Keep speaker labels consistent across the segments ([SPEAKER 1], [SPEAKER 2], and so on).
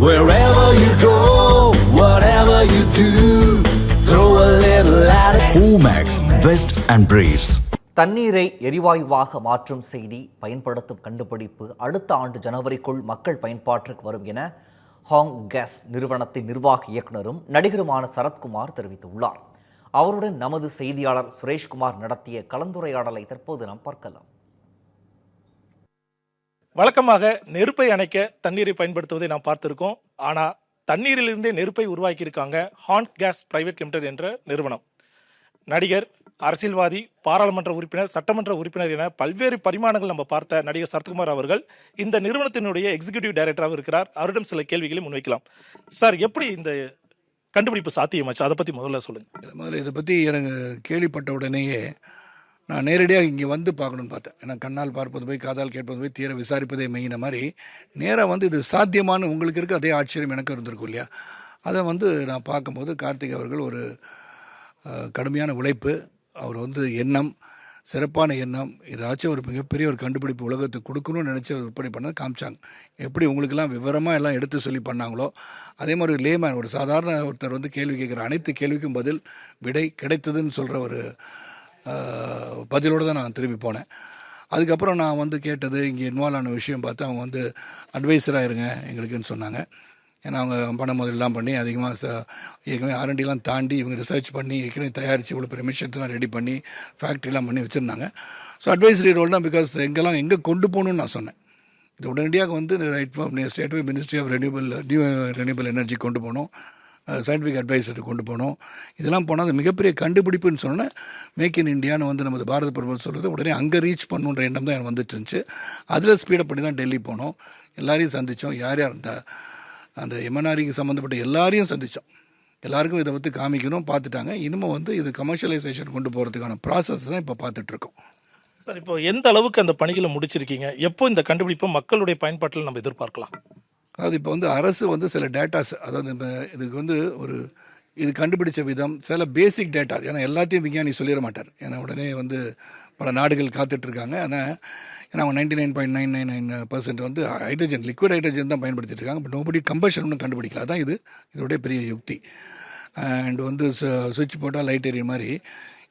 [SPEAKER 1] Wherever you go, whatever you do, throw a little at it. Omax, Vest and Briefs.
[SPEAKER 2] தண்ணீரை எரிவாயுவாக மாற்றும் செய்தி பயன்படுத்தும் கண்டுபிடிப்பு அடுத்த ஆண்டு ஜனவரிக்குள் மக்கள் பயன்பாட்டிற்கு வரும் என ஹாங் கேஸ் நிறுவனத்தின் நிர்வாக இயக்குனரும் நடிகருமான சரத்குமார் தெரிவித்துள்ளார் அவருடன் நமது செய்தியாளர் சுரேஷ்குமார் நடத்திய கலந்துரையாடலை தற்போது நாம் பார்க்கலாம்
[SPEAKER 3] வழக்கமாக நெருப்பை அணைக்க தண்ணீரை பயன்படுத்துவதை நாம் பார்த்திருக்கோம். ஆனால் தண்ணீரிலிருந்தே நெருப்பை உருவாக்கியிருக்காங்க ஹான் கேஸ் பிரைவேட் லிமிடெட் என்ற நிறுவனம். நடிகர் அரசியல்வாதி பாராளுமன்ற உறுப்பினர் சட்டமன்ற உறுப்பினர் என பல்வேறு பரிமாணங்கள் நம்ம பார்த்த நடிகர் சரத்குமார் அவர்கள் இந்த நிறுவனத்தினுடைய எக்ஸிகியூட்டிவ் டைரக்டராக இருக்கிறார். அவரிடம் சில கேள்விகளை முன்வைக்கலாம். சார் எப்படி இந்த கண்டுபிடிப்பு சாத்தியமாச்சு? அதை பற்றி முதல்ல
[SPEAKER 4] சொல்லுங்கள் முதல்ல இதை பற்றி எனக்கு கேள்விப்பட்ட உடனேயே நான் நேரடியாக இங்கே வந்து பார்க்கணும்னு பார்த்தேன். ஏன்னா கண்ணால் பார்ப்பது போய் காதால் கேட்பது போய் தீர விசாரிப்பதே மெயின மாதிரி. நேராக வந்து இது சாத்தியமான உங்களுக்கு இருக்க அதே ஆச்சரியம் எனக்கு இருந்திருக்கும் இல்லையா? அதை வந்து நான் பார்க்கும்போது கார்த்திக் அவர்கள் ஒரு கடுமையான உழைப்பு. அவர் வந்து எண்ணம் சிறப்பான எண்ணம் ஏதாச்சும் ஒரு மிகப்பெரிய ஒரு கண்டுபிடிப்பு உலகத்துக்கு கொடுக்கணும்னு நினச்சி விற்பனை பண்ண காமிச்சாங்க. எப்படி உங்களுக்கெல்லாம் விவரமாக எல்லாம் எடுத்து சொல்லி பண்ணாங்களோ அதே மாதிரி ஒரு லேமேன் ஒரு சாதாரண ஒருத்தர் வந்து கேள்வி கேட்குற அனைத்து கேள்விக்கும் பதில் விடை கிடைத்ததுன்னு சொல்கிற ஒரு பதிலோடு தான் நான் திரும்பி போனேன். அதுக்கப்புறம் நான் வந்து கேட்டது இங்கே இன்வால்வ் ஆன விஷயம் பார்த்து அவங்க வந்து அட்வைஸராக இருங்க எங்களுக்குன்னு சொன்னாங்க. ஏன்னா அவங்க பண முதலெல்லாம் பண்ணி அதிகமாக ச ஏற்கனவே ஆர்என்டிலாம் தாண்டி இவங்க ரிசர்ச் பண்ணி ஏற்கனவே தயாரித்து இவ்வளோ பெரிய மிஷன்ஸ்லாம் ரெடி பண்ணி ஃபேக்ட்ரிலாம் பண்ணி வச்சுருந்தாங்க. ஸோ அட்வைசரி ரோல் தான் பிகாஸ் எங்கெல்லாம் எங்கே கொண்டு போகணும்னு நான் சொன்னேன். இது உடனடியாக வந்து right state ministry of renewable new renewable energy கொண்டு போகணும். சயின்டிஃபிக் அட்வைஸர்கிட்ட கொண்டு போகணும் இதெல்லாம் போனால் அது மிகப்பெரிய கண்டுபிடிப்புன்னு சொன்னால் மேக் இன் இந்தியான்னு வந்து நமது பாரத பிரதமர் சொல்கிறது உடனே அங்கே ரீச் பண்ணுன்ற எண்ணம் தான் எனக்கு வந்துட்டு இருந்துச்சு. அதில் ஸ்பீடப் பண்ணி தான் டெல்லி போனோம். எல்லாரையும் சந்தித்தோம் யார் யார் அந்த அந்த எம்என்ஆரிக்கு சம்மந்தப்பட்ட எல்லாரையும் சந்தித்தோம் எல்லாருக்கும் இதை பற்றி காமிக்கணும் பார்த்துட்டாங்க. இனிமேல் வந்து இது கமர்ஷியலைசேஷன் கொண்டு போகிறதுக்கான ப்ராசஸ் தான் இப்போ பார்த்துட்ருக்கோம்
[SPEAKER 3] சார் இப்போ எந்த அளவுக்கு அந்த பணிகளை முடிச்சிருக்கீங்க? எப்போ இந்த கண்டுபிடிப்பை மக்களுடைய பயன்பாட்டில் நம்ம எதிர்பார்க்கலாம்?
[SPEAKER 4] அதாவது இப்போ வந்து அரசு வந்து சில டேட்டாஸ் அதாவது இப்போ இதுக்கு வந்து ஒரு இது கண்டுபிடிச்ச விதம் சில பேசிக் டேட்டா ஏன்னா எல்லாத்தையும் விஞ்ஞானி சொல்லிட மாட்டார். ஏன்னா உடனே வந்து பல நாடுகள் காத்துட்ருக்காங்க. ஆனால் ஏன்னா அவங்க ninety nine point nine nine nine percent வந்து ஹைட்ரஜன் லிக்விட் ஹைட்ரஜன் தான் பயன்படுத்திட்டு இருக்காங்க பட் நோபடி கம்பஷன் ஒன்றும் கண்டுபிடிக்கல. அதான் இது இதோடைய பெரிய யுக்தி. அண்ட் வந்து சுவிட்ச் போட்டால் லைட் எரிய மாதிரி.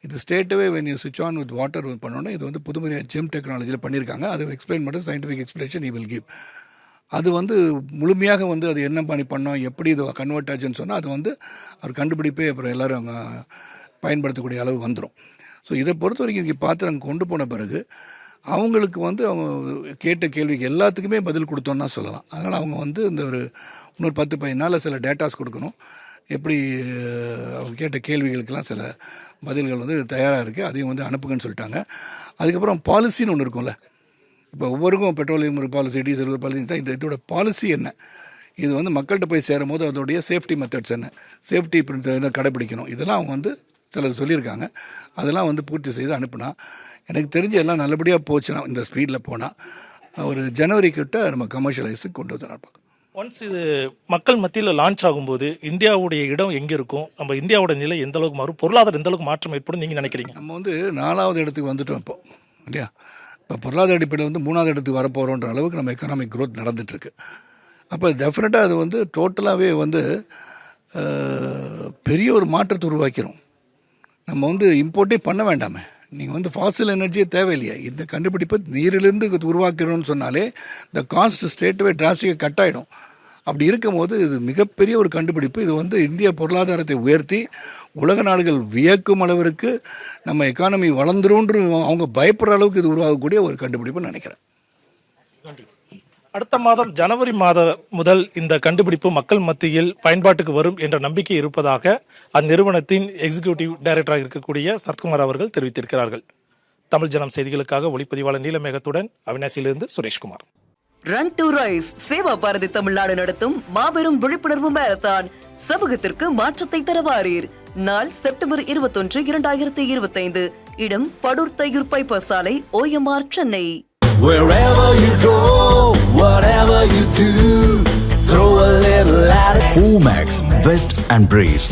[SPEAKER 4] இது ஸ்டேட்டவே when you switch on with water பண்ணோன்னா இது வந்து புதுமையாக ஜெம் டெக்னாலஜியில் பண்ணியிருக்காங்க அதை எக்ஸ்பிளைன் மட்டும் scientific explanation I will give அது வந்து முழுமையாக வந்து அது என்ன பண்ணி பண்ணோம் எப்படி இது கன்வெர்ட் ஆச்சுன்னு சொன்னால் அது வந்து அவர் கண்டுபிடிப்பே அப்புறம் எல்லோரும் அவங்க பயன்படுத்தக்கூடிய அளவு வந்துடும் ஸோ இதை பொறுத்த வரைக்கும் இங்கே பாத்திரம் கொண்டு போன பிறகு அவங்களுக்கு வந்து அவங்க கேட்ட கேள்விக்கு எல்லாத்துக்குமே பதில் கொடுத்தோன்னா சொல்லலாம். அதனால் அவங்க வந்து இந்த ஒரு இன்னொரு பத்து பதினஞ்சு நாளில் சில டேட்டாஸ் கொடுக்கணும். எப்படி அவங்க கேட்ட கேள்விகளுக்கெல்லாம் சில பதில்கள் வந்து தயாராக இருக்குது அதையும் வந்து அனுப்புங்கன்னு சொல்லிட்டாங்க. அதுக்கப்புறம் பாலிசின்னு ஒன்று இருக்கும்ல. இப்போ ஒவ்வொருக்கும் பெட்ரோலியம் ஒரு பாலிசி டீசல் ஒரு பாலிசி தான் இந்த இதோட பாலிசி என்ன? இது வந்து மக்கள்கிட்ட போய் சேரும் போது அதோடைய சேஃப்டி மெத்தட்ஸ் என்ன? சேஃப்டி என்ன கடைபிடிக்கணும். இதெல்லாம் அவங்க வந்து சிலர் சொல்லியிருக்காங்க. அதெல்லாம் வந்து பூர்த்தி செய்து அனுப்புனா எனக்கு தெரிஞ்சு எல்லாம் நல்லபடியாக போச்சுன்னா இந்த ஸ்பீடில் போனால் ஒரு ஜனவரி கிட்ட நம்ம கமர்ஷியலைஸுக்கு கொண்டு வந்து பார்க்கலாம்
[SPEAKER 3] ஒன்ஸ் இது மக்கள் மத்தியில் லான்ச் ஆகும்போது இந்தியாவுடைய இடம் எங்கே இருக்கும்? நம்ம இந்தியாவோட நிலை எந்த அளவுக்கு மாறும்? பொருளாதாரம் எந்த அளவுக்கு மாற்றம் ஏற்படும் நீங்கள் நினைக்கிறீங்க?
[SPEAKER 4] நம்ம வந்து நாலாவது இடத்துக்கு வந்துட்டோம் இப்போ இல்லையா? இப்போ பொருளாதார அடிப்படையில் வந்து மூணாவது இடத்துக்கு வரப்போகிறோன்ற அளவுக்கு நம்ம எக்கனாமிக் க்ரோத் நடந்துகிட்ருக்கு அப்போ டெஃபினட்டாக அது வந்து டோட்டலாகவே வந்து பெரிய ஒரு மாற்றத்தை உருவாக்கிறோம் நம்ம வந்து இம்போர்ட்டே பண்ண வேண்டாமே. நீங்கள் வந்து ஃபாசில் எனர்ஜியே தேவையில்லையா. இந்த கண்டுபிடிப்பை நீரிலிருந்து உருவாக்கிறோன்னு சொன்னாலே இந்த காஸ்ட் ஸ்டேட்டுவே டிராஸ்டிக்காக கட் ஆகிடும் அப்படி இருக்கும்போது இது மிகப்பெரிய ஒரு கண்டுபிடிப்பு. இது வந்து இந்திய பொருளாதாரத்தை உயர்த்தி உலக நாடுகள் வியக்கும் அளவிற்கு நம்ம எக்கானமி வளர்ந்துரும்ன்ற அவங்க பயப்படுற அளவுக்கு இது உருவாகக்கூடிய ஒரு கண்டுபிடிப்புன்னு நினைக்கிறேன்.
[SPEAKER 3] அடுத்த மாதம் ஜனவரி மாத முதல் இந்த கண்டுபிடிப்பு மக்கள் மத்தியில் பயன்பாட்டுக்கு வரும் என்ற நம்பிக்கை இருப்பதாக அந்நிறுவனத்தின் எக்ஸிகியூட்டிவ் டைரக்டராக இருக்கக்கூடிய சரத்குமார் அவர்கள் தெரிவித்திருக்கிறார்கள். தமிழ் ஜனம் செய்திகளுக்காக ஒளிப்பதிவாளர் நீலமேகத்துடன் அவினாசியிலிருந்து Sureshkumar.
[SPEAKER 5] Run to rise Seva Bharathi Tamil Nadu நடத்தும் மாபெரும் விழிப்புணர்வு மேரத்தான் சமூகத்திற்கு மாற்றத்தை தரவாரீர் நாள் செப்டம்பர் இருபத்தொன்று இரண்டாயிரத்தி இருபத்தைந்து இடம் படூர் தையூர் பைப்பர் சாலை OMR Chennai
[SPEAKER 1] Wherever you go, whatever you do, throw a little at it. Omax, Vest and Briefs.